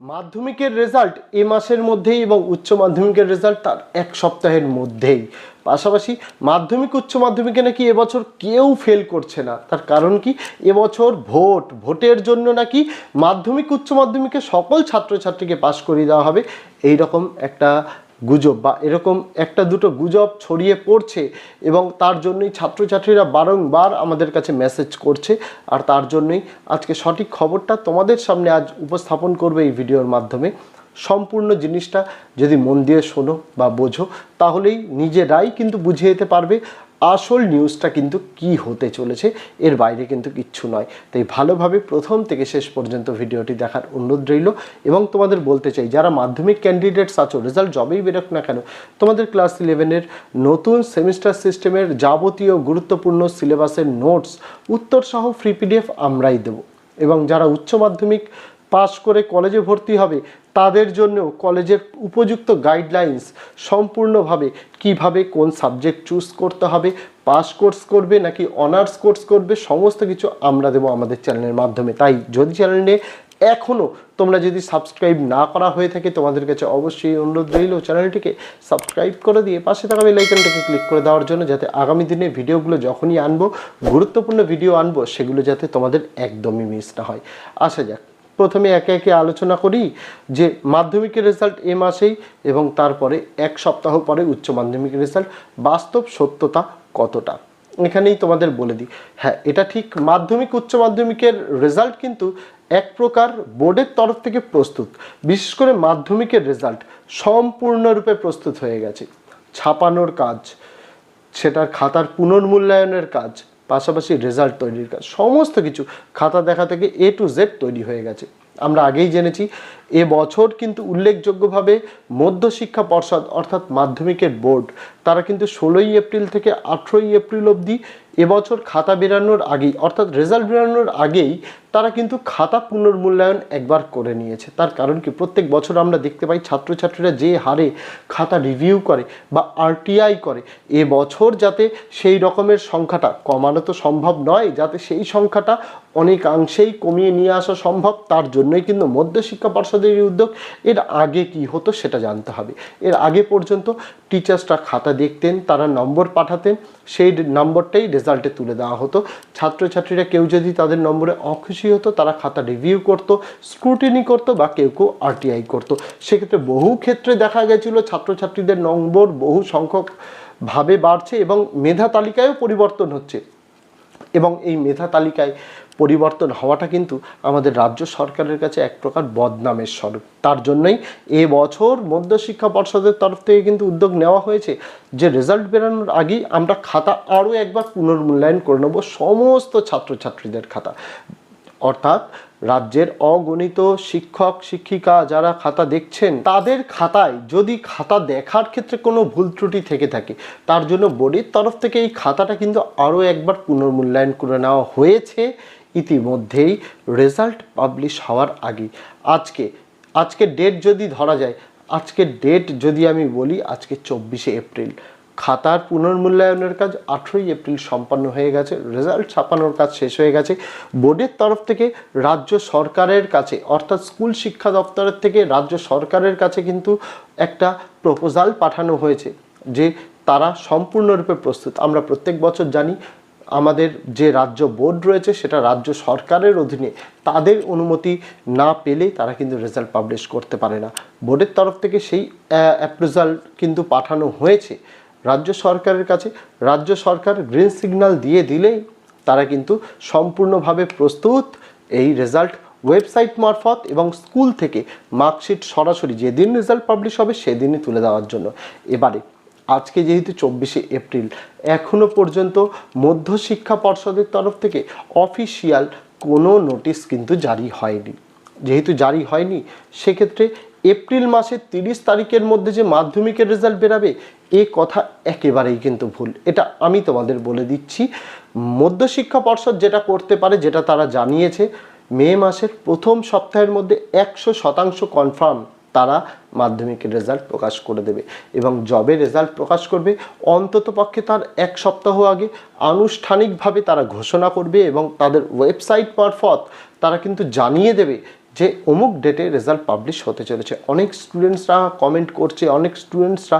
মাধ্যমিকের রেজাল্ট এ মাসের মধ্যেই এবং উচ্চ মাধ্যমিকের রেজাল্ট তার এক সপ্তাহের মধ্যেই। পাশাপাশি মাধ্যমিক, উচ্চ মাধ্যমিকে নাকি এবছর কেউ ফেল করছে না। তার কারণ কি? এবছর ভোট, ভোটের জন্য নাকি মাধ্যমিক, উচ্চ মাধ্যমিকে সকল ছাত্রছাত্রীকে পাশ করিয়ে দেওয়া হবে। এই রকম একটা গুজব বা এরকম একটা দুটো গুজব ছড়িয়ে পড়ছে এবং তার জন্যই ছাত্রছাত্রীরা বারংবার আমাদের কাছে মেসেজ করছে। আর তার জন্যই আজকে সঠিক খবরটা তোমাদের সামনে আজ উপস্থাপন করবে এই ভিডিওর মাধ্যমে। সম্পূর্ণ জিনিসটা যদি মন দিয়ে শোনো বা বোঝো, তাহলেই নিজেরাই কিন্তু বুঝে যেতে পারবে। আসল নিউজটা কিন্তু কি হতে চলেছে, এর বাইরে কিন্তু কিচ্ছু নয়। তাই ভালোভাবে প্রথম থেকে শেষ পর্যন্ত ভিডিওটি দেখার অনুরোধ রইল। এবং তোমাদের বলতে চাই, যারা মাধ্যমিক ক্যান্ডিডেটস আছো রেজাল্ট যবেই বেরোক না কেন, তোমাদের ক্লাস ইলেভেনের নতুন সেমিস্টার সিস্টেমের যাবতীয় গুরুত্বপূর্ণ সিলেবাসের নোটস উত্তরসহ ফ্রি পিডিএফ আমরাই দেবো। এবং যারা উচ্চ মাধ্যমিক পাশ করে কলেজে ভর্তি হবে তাদের জন্য কলেজের উপযুক্ত গাইডলাইন্স সম্পূর্ণভাবে কীভাবে কোন সাবজেক্ট চুজ করতে হবে পাস কোর্স করবে নাকি অনার্স কোর্স করবে, সমস্ত কিছু আমরা দেবো আমাদের চ্যানেলের মাধ্যমে। তাই যদি চ্যানেলে এখনও তোমরা যদি সাবস্ক্রাইব না করা হয়ে থাকে, তোমাদের কাছে অবশ্যই অনুরোধ রইল চ্যানেলটিকে সাবস্ক্রাইব করে দিয়ে পাশে থাকা বেলাইকনটাকে ক্লিক করে দেওয়ার জন্য, যাতে আগামী দিনে ভিডিওগুলো যখনই আনব, গুরুত্বপূর্ণ ভিডিও আনব, সেগুলো যাতে তোমাদের একদমই মিস না হয়। আসা যাক। প্রথমে একে একে আলোচনা করি যে মাধ্যমিকের রেজাল্ট এ মাসেই এবং তারপরে এক সপ্তাহ পরে উচ্চ মাধ্যমিকের রেজাল্ট, বাস্তব সত্যতা কতটা? এখানেই তোমাদের বলে দিই। হ্যাঁ এটা ঠিক, মাধ্যমিক, উচ্চ মাধ্যমিকের রেজাল্ট কিন্তু এক প্রকার বোর্ডের তরফ থেকে প্রস্তুত। বিশেষ করে মাধ্যমিকের রেজাল্ট সম্পূর্ণরূপে প্রস্তুত হয়ে গেছে। ছাপানোর কাজ, সেটার খাতার পুনর্মূল্যায়নের কাজ পাশাপাশি রেজাল্ট তৈরির কাজ, সমস্ত কিছু খাতা দেখা থেকে এ টু জেড তৈরি হয়ে গেছে। আমরা আগেই জেনেছি এ বছর কিন্তু উল্লেখযোগ্যভাবে মধ্যশিক্ষা পর্ষদ অর্থাৎ মাধ্যমিকের বোর্ড, তারা কিন্তু ষোলোই এপ্রিল থেকে আঠেরোই এপ্রিল অবধি এবছর খাতা বেরানোর আগেই, অর্থাৎ রেজাল্ট বেরানোর আগেই তারা কিন্তু খাতা পুনর্মূল্যায়ন একবার করে নিয়েছে। তার কারণ কি? প্রত্যেক বছর আমরা দেখতে পাই ছাত্রছাত্রীরা যে হারে খাতা রিভিউ করে বা আরটিআই করে, এ বছর যাতে সেই রকমের সংখ্যাটা কমানো তো সম্ভব নয়, যাতে সেই সংখ্যাটা অনেকাংশেই কমিয়ে নিয়ে আসা সম্ভব, তার জন্যই কিন্তু মধ্যশিক্ষা পর্ষদের এই উদ্যোগ, এর আগে কি হতো সেটা জানতে হবে। এর আগে পর্যন্ত টিচার্সরা খাতা দেখতেন, তারা নম্বর পাঠাতেন, সেই নম্বরটাই রেজাল্টে তুলে দেওয়া হতো। ছাত্রছাত্রীরা কেউ যদি তাদের নম্বরে অখুশি হতো, তারা খাতা রিভিউ করতো, স্ক্রুটিনি করতো বা কেউ কেউ আরটিআই করতো। সেক্ষেত্রে বহু ক্ষেত্রে দেখা গেছিল ছাত্রছাত্রীদের নম্বর বহু সংখ্যক ভাবে বাড়ছে এবং মেধা তালিকায়ও পরিবর্তন হচ্ছে। এবং এই মেধা তালিকায় পরিবর্তন হওয়াটা কিন্তু আমাদের রাজ্য সরকারের কাছে এক প্রকার বদনামের স্বরূপ। তার জন্যই এ বছর মধ্যশিক্ষা পর্ষদের তরফ থেকে কিন্তু উদ্যোগ নেওয়া হয়েছে যে রেজাল্ট বেরানোর আগেই আমরা খাতা আরও একবার পুনর্মূল্যায়ন করে নেব সমস্ত ছাত্রছাত্রীদের খাতা। অর্থাৎ রাজ্যের অগণিত শিক্ষক, শিক্ষিকা যারা খাতা দেখছেন, তাদের খাতায় যদি খাতা দেখার ক্ষেত্রে কোনো ভুল ত্রুটি থেকে থাকে, তার জন্য বোর্ডের তরফ থেকে এই খাতাটা কিন্তু আরও একবার পুনর্মূল্যায়ন করে নেওয়া হয়েছে। ইতিমধ্যেই রেজাল্ট পাবলিশ হওয়ার আগে। আজকে আজকে ডেট যদি ধরা যায় আজকের ডেট যদি আমি বলি, আজকে চব্বিশে এপ্রিল। খাতার পুনর্মূল্যায়নের কাজ আঠেরোই এপ্রিল সম্পন্ন হয়ে গেছে, রেজাল্ট ছাপানোর কাজ শেষ হয়ে গেছে। বোর্ডের তরফ থেকে রাজ্য সরকারের কাছে, অর্থাৎ স্কুল শিক্ষা দপ্তরের থেকে রাজ্য সরকারের কাছে কিন্তু একটা প্রপোজাল পাঠানো হয়েছে, যে তারা সম্পূর্ণরূপে প্রস্তুত। আমরা প্রত্যেক বছর জানি আমাদের যে রাজ্য বোর্ড রয়েছে, সেটা রাজ্য সরকারের অধীনে তাদের অনুমতি না পেলেই তারা কিন্তু রেজাল্ট পাবলিশ করতে পারে না। বোর্ডের তরফ থেকে সেই অ্যাপ্রুজাল কিন্তু পাঠানো হয়েছে রাজ্য সরকারের কাছে। রাজ্য সরকার গ্রিন সিগন্যাল দিয়ে দিলেই তারা কিন্তু সম্পূর্ণভাবে প্রস্তুত এই রেজাল্ট ওয়েবসাইট মারফত এবং স্কুল থেকে মার্কশিট সরাসরি যেদিন রেজাল্ট পাবলিশ হবে, সেদিনই তুলে দেওয়ার জন্য। এবারে আজকে যেহেতু চব্বিশে এপ্রিল, এখনও পর্যন্ত মধ্যশিক্ষা পর্ষদের তরফ থেকে অফিসিয়াল কোনো নোটিশ কিন্তু জারি হয়নি। যেহেতু জারি হয়নি, সেক্ষেত্রে এপ্রিল মাসের তিরিশ তারিখের মধ্যে যে মাধ্যমিকের রেজাল্ট বেরাবে, এ কথা একেবারেই কিন্তু ভুল। এটা আমি তোমাদের বলে দিচ্ছি। মধ্যশিক্ষা পর্ষদ যেটা করতে পারে, যেটা তারা জানিয়েছে, মে মাসের প্রথম সপ্তাহের মধ্যে একশো শতাংশ কনফার্ম তারা মাধ্যমিকের রেজাল্ট প্রকাশ করে দেবে এবং জবে রেজাল্ট প্রকাশ করবে, অন্তত পক্ষে তার এক সপ্তাহ আগে আনুষ্ঠানিকভাবে তারা ঘোষণা করবে এবং তাদের ওয়েবসাইট মারফত তারা কিন্তু জানিয়ে দেবে যে অমুক ডেটে রেজাল্ট পাবলিশ হতে চলেছে। অনেক স্টুডেন্টসরা কমেন্ট করছে, অনেক স্টুডেন্টসরা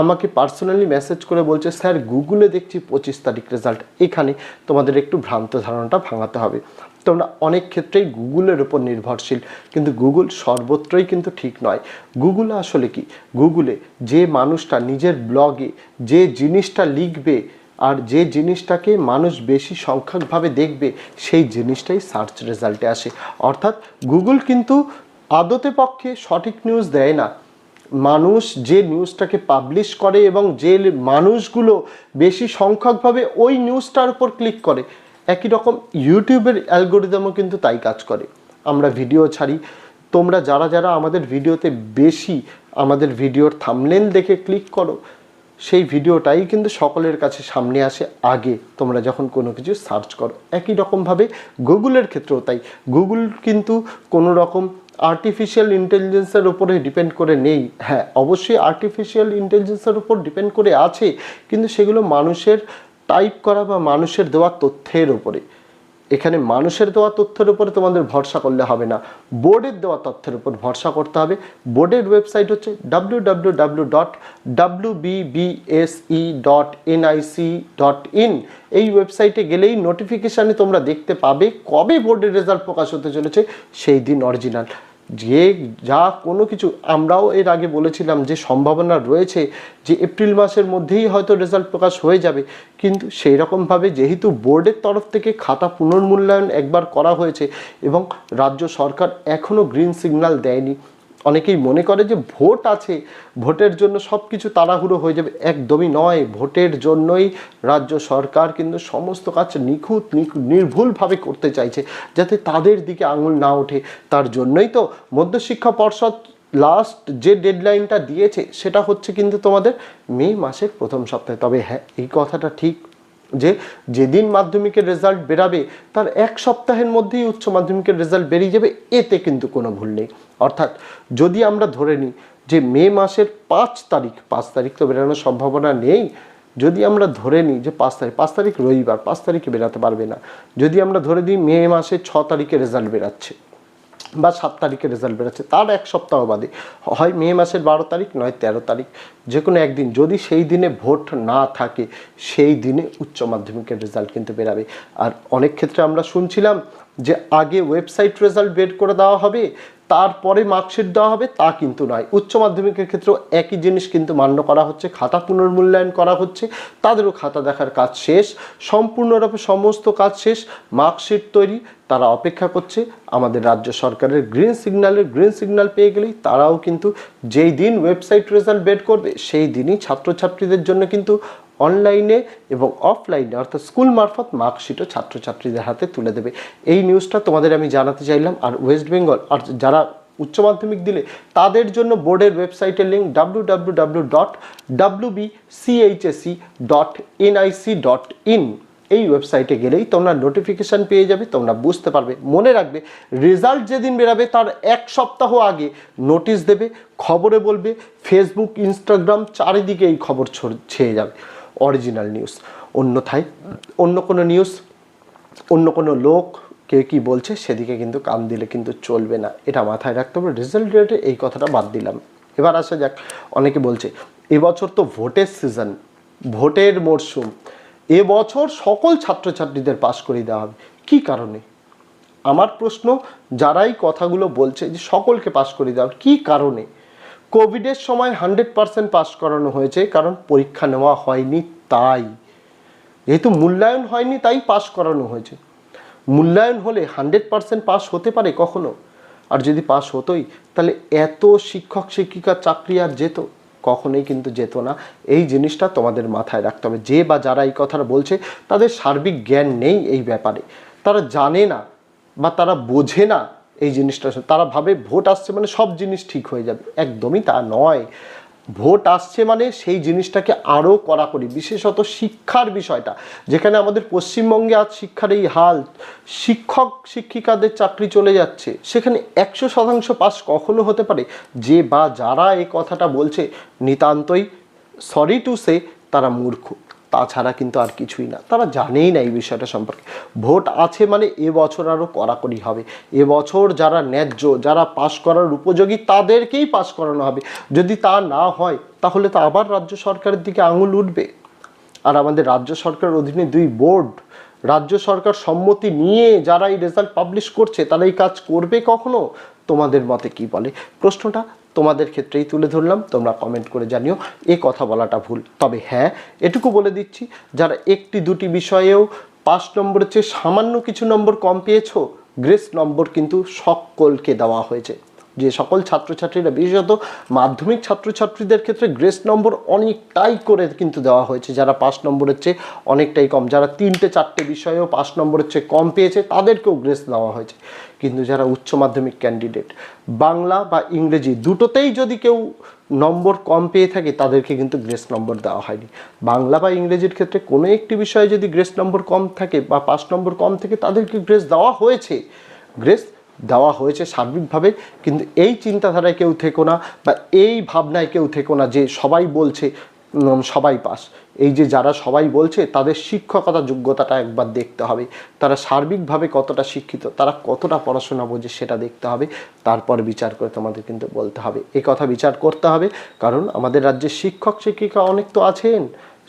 আমাকে পার্সোনালি মেসেজ করে বলছে, স্যার গুগলে দেখছি পঁচিশ তারিখ রেজাল্ট এখানে তোমাদের একটু ভ্রান্ত ধারণাটা ভাঙাতে হবে। তোমরা অনেক ক্ষেত্রেই গুগলের ওপর নির্ভরশীল, কিন্তু গুগল সর্বত্রই কিন্তু ঠিক নয়। গুগল আসলে কি? গুগলে যে মানুষটা নিজের ব্লগে যে জিনিসটা লিখবে আর যে জিনিসটাকে মানুষ বেশি সংখ্যকভাবে দেখবে, সেই জিনিসটাই সার্চ রেজাল্টে আসে। অর্থাৎ গুগল কিন্তু আদতে পক্ষে সঠিক নিউজ দেয় না। মানুষ যে নিউজটাকে পাবলিশ করে এবং যে মানুষগুলো বেশি সংখ্যকভাবে ওই নিউজটার উপর ক্লিক করে একই রকম ইউটিউবের অ্যালগোরিদমও কিন্তু তাই কাজ করে। আমরা ভিডিও ছাড়ি। তোমরা যারা যারা আমাদের ভিডিওতে বেশি আমাদের ভিডিওর থামলেন দেখে ক্লিক করো, সেই ভিডিওটাই কিন্তু সকলের কাছে সামনে আসে আগে। তোমরা যখন কোনো কিছু সার্চ করো, একই রকমভাবে গুগলের ক্ষেত্রেও তাই। গুগল কিন্তু কোনো রকম আর্টিফিশিয়াল ইন্টেলিজেন্সের উপরে ডিপেন্ড করে নেই। হ্যাঁ অবশ্যই আর্টিফিশিয়াল ইন্টেলিজেন্সের উপর ডিপেন্ড করে আছে, কিন্তু সেগুলো মানুষের টাইপ করা বা মানুষের দেওয়া তথ্যের উপরে। এখানে মানুষের দেওয়া তথ্যের উপরে তোমাদের ভরসা করলে হবে না। বোর্ডের দেওয়া তথ্যের উপর ভরসা করতে হবে। বোর্ডের ওয়েবসাইট হচ্ছে W dot dot dot in এই ওয়েবসাইটে গেলেই নোটিফিকেশানে তোমরা দেখতে পাবে কবে বোর্ডের রেজাল্ট প্রকাশ হতে চলেছে। সেই দিন অরিজিনাল যে যা কোনো কিছু, আমরাও এর আগে বলেছিলাম যে সম্ভাবনা রয়েছে যে এপ্রিল মাসের মধ্যেই হয়তো রেজাল্ট প্রকাশ হয়ে যাবে। কিন্তু সেই রকমভাবে যেহেতু বোর্ডের তরফ থেকে খাতা পুনর্মূল্যায়ন একবার করা হয়েছে এবং রাজ্য সরকার এখনও গ্রিন সিগন্যাল দেয়নি অনেকেই মনে করে যে ভোট আছে, ভোটের জন্য সব কিছু তাড়াহুড়ো হয়ে যাবে। একদমই নয়। ভোটের জন্যই রাজ্য সরকার কিন্তু সমস্ত কাজ নিখুঁত নির্ভুলভাবে করতে চাইছে, যাতে তাদের দিকে আঙুল না ওঠে। তার জন্যই তো মধ্যশিক্ষা পর্ষদ লাস্ট যে ডেডলাইনটা দিয়েছে, সেটা হচ্ছে কিন্তু তোমাদের মে মাসের প্রথম সপ্তাহে। তবে হ্যাঁ এই কথাটা ঠিক যে যেদিন মাধ্যমিকের রেজাল্ট বেরাবে, তার এক সপ্তাহের মধ্যেই উচ্চ মাধ্যমিকের রেজাল্ট বেরিয়ে যাবে, এতে কিন্তু কোনো ভুল নেই। অর্থাৎ যদি আমরা ধরে নিই যে মে মাসের পাঁচ তারিখ পাঁচ তারিখ তো বেরানোর সম্ভাবনা নেই, যদি আমরা ধরে নিই যে পাঁচ তারিখ পাঁচ তারিখ রবিবার, পাঁচ তারিখে বেরাতে পারবে না। যদি আমরা ধরে দিই মে মাসের ছ তারিখে রেজাল্ট বেরাচ্ছে বা সাত তারিখে রেজাল্ট বেরোচ্ছে। তার এক সপ্তাহ বাদে। হয় মে মাসের বারো তারিখ, নয় তেরো তারিখ। যে কোনো একদিন, যদি সেই দিনে ভোট না থাকে, সেই দিনে উচ্চ মাধ্যমিকের রেজাল্ট কিন্তু বেরাবে। আর অনেক ক্ষেত্রে আমরা শুনছিলাম যে আগে ওয়েবসাইট রেজাল্ট বের করে দেওয়া হবে তারপরে মার্কশিট দেওয়া হবে, তা কিন্তু নয়। উচ্চ মাধ্যমিকের ক্ষেত্রেও একই জিনিস কিন্তু মান্য করা হচ্ছে, খাতা পুনর্মূল্যায়ন করা হচ্ছে, তাদেরও খাতা দেখার কাজ শেষ, সম্পূর্ণরূপে সমস্ত কাজ শেষ, মার্কশিট তৈরি, তারা অপেক্ষা করছে, আমাদের রাজ্য সরকারের গ্রিন সিগন্যালের গ্রিন সিগন্যাল পেয়ে গেলেই তারাও কিন্তু যেই দিন ওয়েবসাইট রেজাল্ট বের করবে, সেই দিনই ছাত্রছাত্রীদের জন্য কিন্তু অনলাইনে এবং অফলাইনে, অর্থাৎ স্কুল মারফত মার্কশিটও ছাত্রছাত্রীদের হাতে তুলে দেবে। এই নিউজটা তোমাদের আমি জানাতে চাইলাম, আর ওয়েস্ট বেঙ্গল, আর যারা উচ্চ মাধ্যমিক দিলে তাদের জন্য বোর্ডের ওয়েবসাইটের link W W W dot W B CHSC dot NIC dot in এই ওয়েবসাইটে গেলেই তোমরা নোটিফিকেশান পেয়ে যাবে, তোমরা বুঝতে পারবে। মনে রাখবে রেজাল্ট যেদিন বেরাবে তার এক সপ্তাহ আগে নোটিশ দেবে, খবরে বলবে ফেসবুক ইনস্টাগ্রাম চারিদিকে এই খবর ছেয়ে যাবে। অরিজিনাল নিউজ অন্যথায় অন্য কোনো নিউজ অন্য কোনো লোক কে কি বলছে সেদিকে কিন্তু কান দিলে কিন্তু চলবে না। এটা মাথায় রাখতে হবে। রেজাল্ট ডেটে এই কথাটা বাদ দিলাম। এবার আসা যাক, অনেকে বলছে, এবছর তো ভোটের সিজন ভোটের মরশুম এবছর সকল ছাত্রছাত্রীদের পাশ করিয়ে দেওয়া হবে। কী কারণে? আমার প্রশ্ন, যারাই কথাগুলো বলছে যে সকলকে পাশ করে দেওয়া কী কারণে? কোভিডের সময় হান্ড্রেড পার্সেন্ট পাস করানো হয়েছে, কারণ পরীক্ষা নেওয়া হয়নি তাই। যেহেতু মূল্যায়ন হয়নি, তাই পাস করানো হয়েছে। মূল্যায়ন হলে হান্ড্রেড পার্সেন্ট পাস হতে পারে কখনো? আর যদি পাস হতোই, তাহলে এত শিক্ষক শিক্ষিকার চাকরি আর যেত? কখনোই কিন্তু যেত না। এই জিনিসটা তোমাদের মাথায় রাখতে হবে। যে বা যারা এই কথাটা বলছে, তাদের সার্বিক জ্ঞান নেই এই ব্যাপারে। তারা জানে না বা তারা বোঝে না এই জিনিসটা। তারা ভাবে ভোট আসছে মানে সব জিনিস ঠিক হয়ে যাবে। একদমই তা নয়। ভোট আসছে মানে সেই জিনিসটাকে আরও কড়াকড়ি বিশেষত শিক্ষার বিষয়টা। যেখানে আমাদের পশ্চিমবঙ্গে আজ শিক্ষার এই হাল, শিক্ষক শিক্ষিকাদের চাকরি চলে যাচ্ছে, সেখানে একশো শতাংশ পাস কখনো হতে পারে? যে বা যারা এই কথাটা বলছে, নিতান্তই সরি টু সে তারা মূর্খ। তাছাড়া কিন্তু আর কিছুই না। তারা জানেই না এই বিষয়টা সম্পর্কে। ভোট আছে মানে এবছর আরও কড়াকড়ি হবে। এবছর যারা ন্যায্য, যারা পাশ করার উপযোগী তাদেরকেই পাশ করানো হবে। যদি তা না হয়, তাহলে তো আবার রাজ্য সরকারের দিকে আঙুল উঠবে। আর আমাদের রাজ্য সরকারের অধীনে দুই বোর্ড, রাজ্য সরকার সম্মতি নিয়ে যারা এই রেজাল্ট পাবলিশ করছে, তারা এই কাজ করবে কখনো? তোমাদের মতে কি বলে? প্রশ্নটা তোমাদের ক্ষেত্রেই তুলে ধরলাম, তোমরা কমেন্ট করে জানিও, এ কথা বলাটা ভুল। তবে হ্যাঁ এটুকু বলে দিচ্ছি, যারা একটি দুটি বিষয়েও পাঁচ নম্বরের চেয়ে সামান্য কিছু নম্বর কম পেয়েছ গ্রেস নম্বর কিন্তু সকলকে দেওয়া হয়েছে। যে সকল ছাত্রছাত্রীরা, বিশেষত মাধ্যমিক ছাত্রছাত্রীদের ক্ষেত্রে গ্রেস নম্বর অনেকটাই করে কিন্তু দেওয়া হয়েছে। যারা পাঁচ নম্বরের চেয়ে অনেকটাই কম, যারা তিনটে, চারটে বিষয়েও পাঁচ নম্বরের চেয়ে কম পেয়েছে, তাদেরকেও গ্রেস দেওয়া হয়েছে। কিন্তু যারা উচ্চ মাধ্যমিক ক্যান্ডিডেট বাংলা বা ইংরেজি দুটোতেই যদি কেউ নম্বর কম পেয়ে থাকে, তাদেরকে কিন্তু গ্রেস নম্বর দেওয়া হয়নি। বাংলা বা ইংরেজির ক্ষেত্রে কোনো একটি বিষয়ে যদি গ্রেস নম্বর কম থাকে বা পাঁচ নম্বর কম থাকে তাদেরকে গ্রেস দেওয়া হয়েছে, গ্রেস দেওয়া হয়েছে সার্বিকভাবে, কিন্তু এই চিন্তাধারায় কেউ থেকো না বা এই ভাবনায় কেউ থেকো না যে সবাই বলছে সবাই পাস। এই যে যারা সবাই বলছে, তাদের শিক্ষকতা যোগ্যতাটা একবার দেখতে হবে। তারা সার্বিকভাবে কতটা শিক্ষিত, তারা কতটা পড়াশোনা বোঝে সেটা দেখতে হবে। তারপর বিচার করে তোমাদের কিন্তু বলতে হবে। এই কথা বিচার করতে হবে, কারণ আমাদের রাজ্যের শিক্ষক শিক্ষিকা অনেক তো আছেন।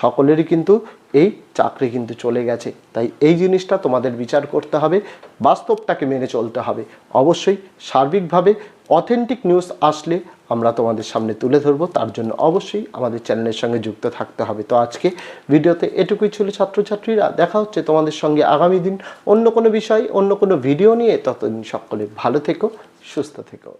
সকলেরই কিন্তু এই চাকরি কিন্তু চলে গেছে। তাই এই জিনিসটা তোমাদের বিচার করতে হবে, বাস্তবটাকে মেনে চলতে হবে। অবশ্যই সার্বিকভাবে অথেন্টিক নিউজ আসলে আমরা তোমাদের সামনে তুলে ধরবো, তার জন্য অবশ্যই আমাদের চ্যানেলের সঙ্গে যুক্ত থাকতে হবে। তো আজকে ভিডিওতে এটুকুই ছিল ছাত্রছাত্রীরা, দেখা হচ্ছে তোমাদের সঙ্গে আগামী দিন অন্য কোনো বিষয়, অন্য কোনো ভিডিও নিয়ে। ততদিন সকলে ভালো থেকো, সুস্থ থেকো।